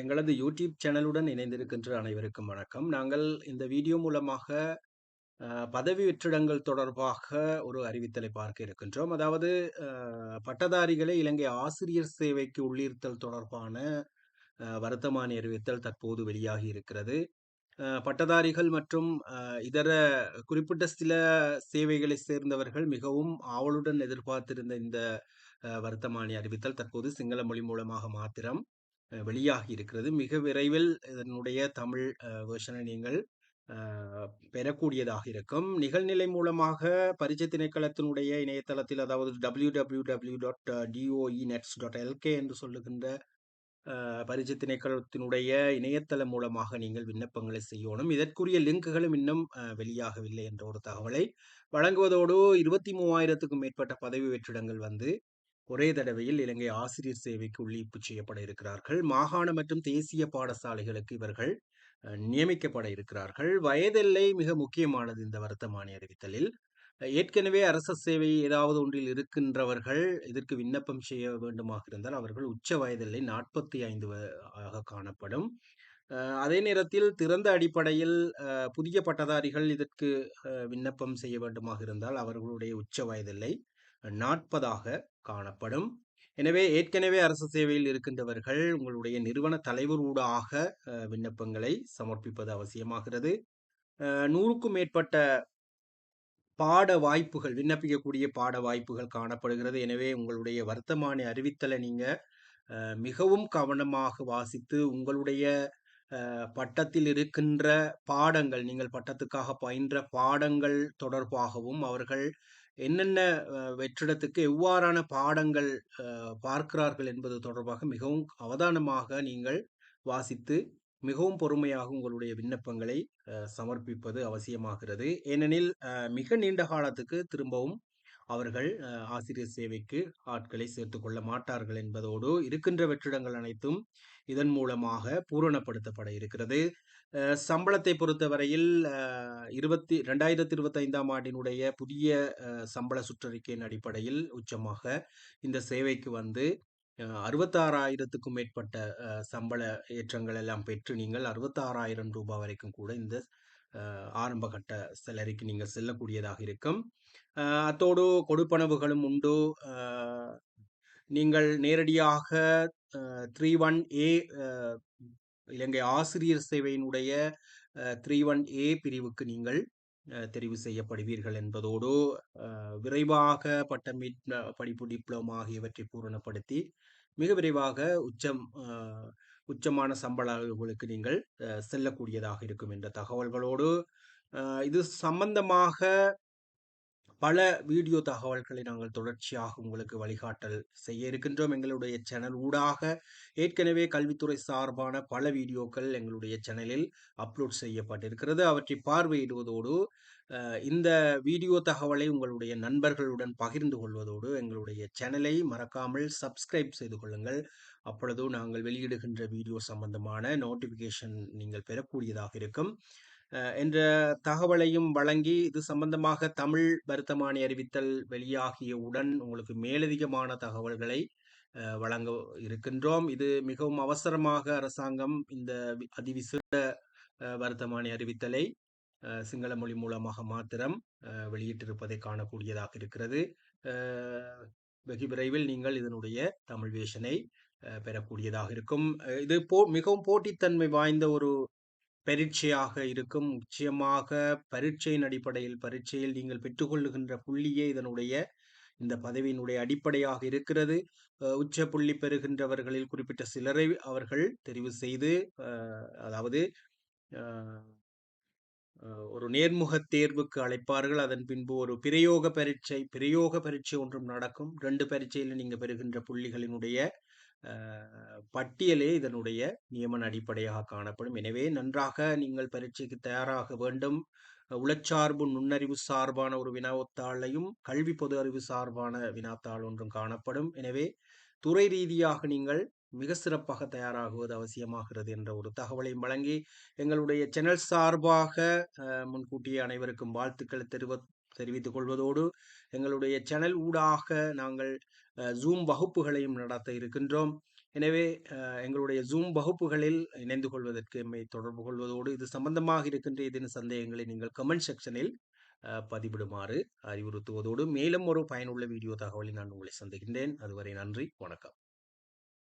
எங்களது யூடியூப் சேனலுடன் இணைந்திருக்கின்ற அனைவருக்கும் வணக்கம். நாங்கள் இந்த வீடியோ மூலமாக பதவி வெற்றிடங்கள் தொடர்பாக ஒரு அறிவித்தலை பார்க்க இருக்கின்றோம். அதாவது பட்டதாரிகளை இலங்கை ஆசிரியர் சேவைக்கு உள்ளீர்த்தல் தொடர்பான வருத்தமான அறிவித்தல் தற்போது வெளியாகி இருக்கிறது. பட்டதாரிகள் மற்றும் இதர குறிப்பிட்ட சில சேவைகளை சேர்ந்தவர்கள் மிகவும் ஆவலுடன் எதிர்பார்த்திருந்த இந்த வருத்தமானி அறிவித்தல் தற்போது சிங்கள மொழி மூலமாக மாத்திரம் வெளியாகி இருக்கிறது. மிக விரைவில் இதனுடைய தமிழ் வேர்ஷனை நீங்கள் பெறக்கூடியதாக இருக்கும். நிகழ்நிலை மூலமாக பரிச்சை திணைக்களத்தினுடைய இணையதளத்தில் அதாவது W W W dot DOE nets dot LK என்று சொல்லுகின்ற அஹ், திணைக்களத்தினுடைய இணையதளம் மூலமாக நீங்கள் விண்ணப்பங்களை செய்யணும். இதற்குரிய லிங்குகளும் இன்னும் வெளியாகவில்லை என்ற ஒரு தகவலை வழங்குவதோடு இருபத்தி மூவாயிரத்துக்கும் மேற்பட்ட பதவி வெற்றிடங்கள் வந்து ஒரே தடவையில் இலங்கை ஆசிரியர் சேவைக்கு உள்ளீப்பு செய்யப்பட இருக்கிறார்கள். மாகாண மற்றும் தேசிய பாடசாலைகளுக்கு இவர்கள் நியமிக்கப்பட இருக்கிறார்கள். வயதெல்லை மிக முக்கியமானது இந்த வருத்தமானி அறிவித்தலில். ஏற்கனவே அரச சேவை ஏதாவது ஒன்றில் இருக்கின்றவர்கள் இதற்கு விண்ணப்பம் செய்ய வேண்டுமாக இருந்தால் அவர்கள் உச்ச வயதில்லை நாற்பத்தி ஐந்து ஆக காணப்படும். அதே நேரத்தில் திறந்த அடிப்படையில் புதிய பட்டதாரிகள் இதற்கு விண்ணப்பம் செய்ய வேண்டுமாக இருந்தால் அவர்களுடைய உச்ச வயதில்லை நாற்பதாக காணப்படும். எனவே ஏற்கனவே அரசு சேவையில் இருக்கின்றவர்கள் உங்களுடைய நிறுவன தலைவர் ஊடாக விண்ணப்பங்களை சமர்ப்பிப்பது அவசியமாகிறது. நூறுக்கும் மேற்பட்ட பாட வாய்ப்புகள் விண்ணப்பிக்கக்கூடிய பாட வாய்ப்புகள் காணப்படுகிறது. எனவே உங்களுடைய வர்த்தமான அறிவித்தலை நீங்கள் மிகவும் கவனமாக வாசித்து உங்களுடைய பட்டத்தில் இருக்கின்ற பாடங்கள் நீங்கள் பட்டத்துக்காக பயின்ற பாடங்கள் தொடர்பாகவும் அவர்கள் என்னென்ன வெற்றிடத்துக்கு எவ்வாறான பாடங்கள் பார்க்கிறார்கள் என்பது தொடர்பாக மிகவும் அவதானமாக நீங்கள் வாசித்து மிகவும் பொறுமையாக உங்களுடைய விண்ணப்பங்களை சமர்ப்பிப்பது அவசியமாகிறது. ஏனெனில் மிக நீண்ட காலத்துக்கு திரும்பவும் அவர்கள் ஆசிரியர் சேவைக்கு ஆட்களை சேர்த்து கொள்ள மாட்டார்கள் என்பதோடு இருக்கின்ற வெற்றிடங்கள் அனைத்தும் இதன் மூலமாக பூரணப்படுத்தப்பட இருக்கிறது. சம்பளத்தை பொறுத்தவரையில் இருபத்தி ரெண்டாயிரத்தி இருபத்தி ஐந்தாம் ஆண்டினுடைய புதிய சம்பள சுற்றறிக்கையின் அடிப்படையில் உச்சமாக இந்த சேவைக்கு வந்து அறுபத்தாறாயிரத்துக்கும் மேற்பட்ட சம்பள ஏற்றங்கள் எல்லாம் பெற்று நீங்கள் அறுபத்தாறாயிரம் ரூபாய் வரைக்கும் கூட இந்த ஆரம்பகட்ட ஆரம்ப கட்ட நீங்கள் செல்லக்கூடியதாக இருக்கும். அத்தோடு கொடுப்பனவுகளும் உண்டு. நீங்கள் நேரடியாக த்ரீ ஒன் ஏ இலங்கை ஆசிரியர் சேவையினுடைய த்ரீ ஒன் ஏ பிரிவுக்கு நீங்கள் அஹ், தெரிவு செய்யப்படுவீர்கள் என்பதோடு அஹ், விரைவாக பட்டம் படிப்பு டிப்ளமா ஆகியவற்றை பூரணப்படுத்தி மிக விரைவாக உச்சம் உச்சமான சம்பள அளவுகளுக்கு நீங்கள் செல்லக்கூடியதாக இருக்கும் என்ற தகவல்களோடு இது சம்பந்தமாக பல வீடியோ தகவல்களை நாங்கள் தொடர்ச்சியாக உங்களுக்கு வழிகாட்டல் செய்ய இருக்கின்றோம். எங்களுடைய சேனல் ஊடாக ஏற்கனவே கல்வித்துறை சார்பான பல வீடியோக்கள் எங்களுடைய சேனலில் அப்லோட் செய்யப்பட்டிருக்கிறது. அவற்றை பார்வையிடுவதோடு இந்த வீடியோ தகவலை உங்களுடைய நண்பர்களுடன் பகிர்ந்து கொள்வதோடு எங்களுடைய சேனலை மறக்காமல் சப்ஸ்கிரைப் செய்து கொள்ளுங்கள். அப்பொழுது நாங்கள் வெளியிடுகின்ற வீடியோ சம்பந்தமான நோட்டிஃபிகேஷன் நீங்கள் பெறக்கூடியதாக இருக்கும். என்ற தகவலையும் வழங்கி இது சம்பந்தமாக தமிழ் வருத்தமானி அறிவித்தல் வெளியாகியவுடன் உங்களுக்கு மேலதிகமான தகவல்களை வழங்க இருக்கின்றோம். இது மிகவும் அவசரமாக அரசாங்கம் இந்த அதிவிசிட வருத்தமானி அறிவித்தலை சிங்கள மொழி மூலமாக மாத்திரம் வெளியிட்டிருப்பதை காணக்கூடியதாக இருக்கிறது. வெகு விரைவில் நீங்கள் இதனுடைய தமிழ் வேஷனை பெறக்கூடியதாக இருக்கும். இது போ மிகவும் போட்டித்தன்மை வாய்ந்த ஒரு பரீட்சையாக இருக்கும். நிச்சயமாக பரீட்சையின் அடிப்படையில் பரீட்சையில் நீங்கள் பெற்றுக்கொள்ளுகின்ற புள்ளியே இதனுடைய இந்த பதவியினுடைய அடிப்படையாக இருக்கிறது. உச்ச புள்ளி பெறுகின்றவர்களில் குறிப்பிட்ட சிலரை அவர்கள் தெரிவு செய்து அதாவது ஒரு நேர்முக தேர்வுக்கு அழைப்பார்கள். அதன் பின்பு ஒரு பிரயோக பரீட்சை பிரயோக பரீட்சை ஒன்றும் நடக்கும். ரெண்டு பரீட்சையில் நீங்கள் பெறுகின்ற புள்ளிகளினுடைய பட்டியலே இதனுடைய நியமன அடிப்படையாக காணப்படும். எனவே நன்றாக நீங்கள் பரீட்சைக்கு தயாராக வேண்டும். உளச்சார்பு நுண்ணறிவு சார்பான ஒரு வினாத்தாளையும் கல்வி பொது அறிவு சார்பான வினாத்தாள் ஒன்றும் காணப்படும். எனவே துறை ரீதியாக நீங்கள் மிக சிறப்பாக தயாராகுவது அவசியமாகிறது என்ற ஒரு தகவலையும் வழங்கி எங்களுடைய சேனல் சார்பாக முன்கூட்டியே அனைவருக்கும் வாழ்த்துக்களை தெரிவ தெரிவித்துக் கொள்வதோடு எங்களுடைய சேனல் ஊடாக நாங்கள் ஜூம் வகுப்புகளையும் நடத்த இருக்கின்றோம். எனவே எங்களுடைய ஜூம் வகுப்புகளில் இணைந்து கொள்வதற்கு எம்மை தொடர்பு கொள்வதோடு இது சம்பந்தமாக இருக்கின்ற ஏதேனும் சந்தேகங்களை நீங்கள் கமெண்ட் செக்ஷனில் பதிவிடுமாறு அறிவுறுத்துவதோடு மேலும் ஒரு பயனுள்ள வீடியோ தகவலை நான் உங்களை சந்திக்கின்றேன். அதுவரை நன்றி வணக்கம்.